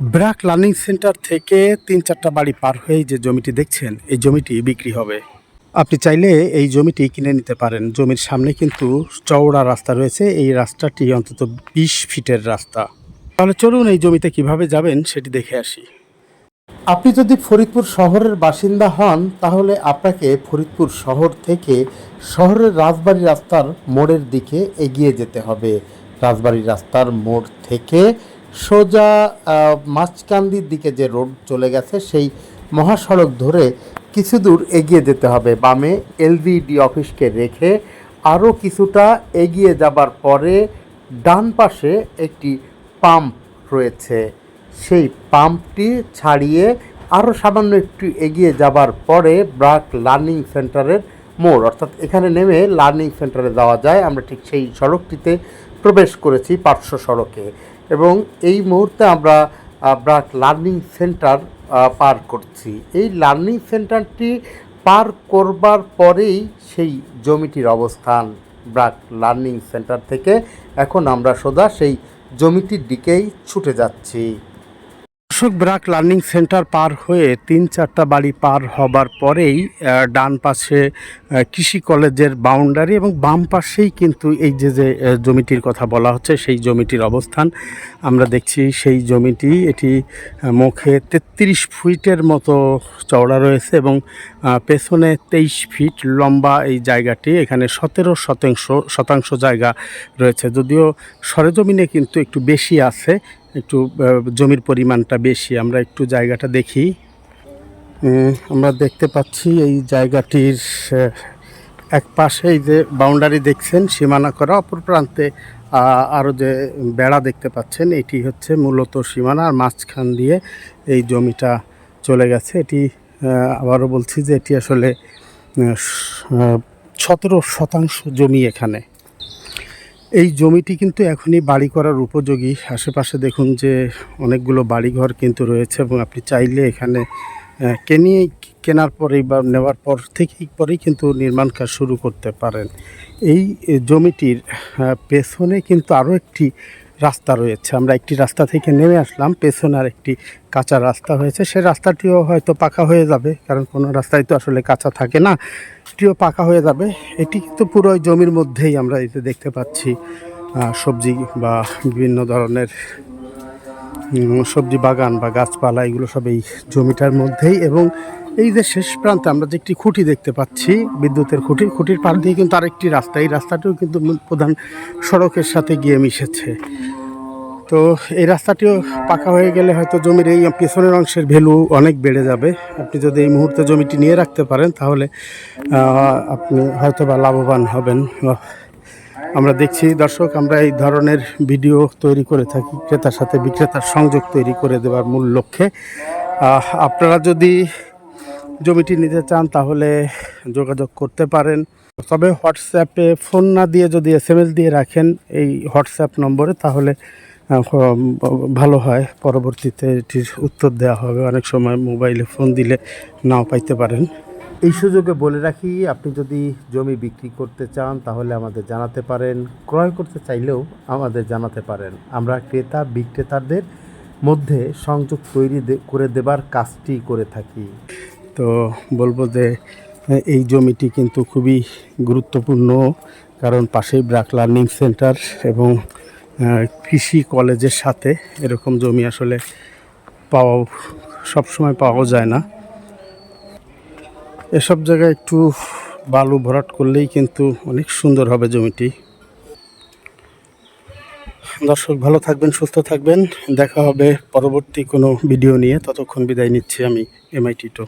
BRAC learning centre থেকে তিন চারটা বাড়ি পার হয়ে যে জমিটি দেখছেন, এই জমিটি বিক্রি হবে। আপনি চাইলে এই জমিটি কিনে নিতে পারেন। জমির সামনে কিন্তু চওড়া রাস্তা রয়েছে। এই রাস্তাটি অন্তত বিশ ফিটের রাস্তা। তাহলে চলুন এই জমিতে কীভাবে যাবেন সেটি দেখে আসি। আপনি যদি ফরিদপুর শহরের বাসিন্দা হন, তাহলে আপনাকে ফরিদপুর শহর থেকে শহরের রাজবাড়ি রাস্তার মোড়ের দিকে এগিয়ে যেতে হবে। রাজবাড়ি রাস্তার মোড় থেকে সোজা মাঝকান্দির দিকে যে রোড চলে গেছে, সেই মহাসড়ক ধরে কিছু দূর এগিয়ে যেতে হবে। বামে এলভিডি অফিসকে রেখে আরও কিছুটা এগিয়ে যাবার পরে ডান পাশে একটি পাম্প রয়েছে। সেই পাম্পটি ছাড়িয়ে আরও সামান্য একটু এগিয়ে যাবার পরে ব্রাক লার্নিং সেন্টারের মোড়, অর্থাৎ এখানে নেমে লার্নিং সেন্টারে যাওয়া যায়। আমরা ঠিক সেই সড়কটিতে প্রবেশ করেছি পার্শ্ব সড়কে। এবং এই মুহূর্তে আমরা ব্রাক লার্নিং সেন্টার পার করছি। এই লার্নিং সেন্টারটি পার করবার পরেই সেই জমিটির অবস্থান, ব্রাক লার্নিং সেন্টার থেকে। এখন আমরা সোজা সেই জমিটির দিকেই ছুটে যাচ্ছি। অশোক ব্রাক লার্নিং সেন্টার পার হয়ে তিন চারটা বাড়ি পার হবার পরেই ডান পাশে কৃষি কলেজের বাউন্ডারি এবং বাম পাশেই কিন্তু এই যে যে জমিটির কথা বলা হচ্ছে, সেই জমিটির অবস্থান। আমরা দেখছি সেই জমিটি, এটি মুখে তেত্রিশ ফিটের মতো চওড়া রয়েছে এবং পেছনে তেইশ ফিট লম্বা এই জায়গাটি, এখানে সতেরো শতাংশ শতাংশ জায়গা রয়েছে। যদিও সরেজমিনে কিন্তু একটু বেশি আছে একটু জমির পরিমাণটা বেশি, আমরা একটু জায়গাটা দেখি। আমরা দেখতে পাচ্ছি এই জায়গাটির এক পাশে এই যে বাউন্ডারি দেখছেন, সীমানা করা, অপর প্রান্তে আরও যে বেড়া দেখতে পাচ্ছেন, এটি হচ্ছে মূলত সীমানা, আর মাঝখান দিয়ে এই জমিটা চলে গেছে। এটি আবারও বলছি যে এটি আসলে সতেরো শতাংশ জমি এখানে। এই জমিটি কিন্তু এখনই বাড়ি করার উপযোগী। আশেপাশে দেখুন যে অনেকগুলো বাড়িঘর কিন্তু রয়েছে এবং আপনি চাইলে এখানে কেনিয়ে কেনার পরেই বা নেওয়ার পর থেকেই পরেই কিন্তু নির্মাণ কাজ শুরু করতে পারেন। এই জমিটির পেছনে কিন্তু আরও একটি রাস্তা রয়েছে। আমরা একটি রাস্তা থেকে নেমে আসলাম, পেছনে আর একটি কাঁচা রাস্তা হয়েছে। সে রাস্তাটিও হয়তো পাকা হয়ে যাবে, কারণ কোনো রাস্তায় তো আসলে কাঁচা থাকে না। এটিও পাকা হয়ে যাবে। এটি কিন্তু পুরো জমির মধ্যেই আমরা এতে দেখতে পাচ্ছি সবজি বা বিভিন্ন ধরনের সবজি বাগান বা গাছপালা, এগুলো সব এই জমিটার মধ্যেই। এবং এই যে শেষ প্রান্তে আমরা যে একটি খুঁটি দেখতে পাচ্ছি, বিদ্যুতের খুঁটি, খুঁটির পার দিয়ে কিন্তু আরেকটি রাস্তা। এই রাস্তাটিও কিন্তু প্রধান সড়কের সাথে গিয়ে মিশেছে। তো এই রাস্তাটিও পাকা হয়ে গেলে হয়তো জমির এই পেছনের অংশের ভ্যালু অনেক বেড়ে যাবে। আপনি যদি এই মুহূর্তে জমিটি নিয়ে রাখতে পারেন, তাহলে আপনি হয়তো বা লাভবান হবেন। আমরা দেখছি, দর্শক, আমরা এই ধরনের ভিডিও তৈরি করে থাকি, ক্রেতার সাথে বিক্রেতার সংযোগ তৈরি করে দেওয়ার মূল লক্ষ্যে। আপনারা যদি জমিটি নিতে চান তাহলে যোগাযোগ করতে পারেন। তবে হোয়াটসঅ্যাপে ফোন না দিয়ে যদি এস দিয়ে রাখেন এই হোয়াটসঅ্যাপ নম্বরে, তাহলে ভালো হয়। পরবর্তীতে এটির উত্তর দেওয়া হবে। অনেক সময় মোবাইলে ফোন দিলে নাও পাইতে পারেন। এই সুযোগে বলে রাখি, আপনি যদি জমি বিক্রি করতে চান, তাহলে আমাদের জানাতে পারেন। ক্রয় করতে চাইলেও আমাদের জানাতে পারেন। আমরা ক্রেতা, বিক্রেতাদের মধ্যে সংযোগ তৈরি করে দেবার কাজটি করে থাকি। তো বলব যে এই জমিটি কিন্তু খুবই গুরুত্বপূর্ণ, কারণ পাশেই ব্রাক লার্নিং সেন্টার এবং কৃষি কলেজের সাথে এরকম জমি আসলে পাওয়া, সবসময় পাওয়া যায় না। এসব জায়গায় একটু বালু ভরাট করলেই কিন্তু অনেক সুন্দর হবে জমিটি। দর্শক, ভালো থাকবেন, সুস্থ থাকবেন। দেখা হবে পরবর্তী কোনো ভিডিও নিয়ে। ততক্ষণ বিদায় নিচ্ছি আমি এমআই টিটো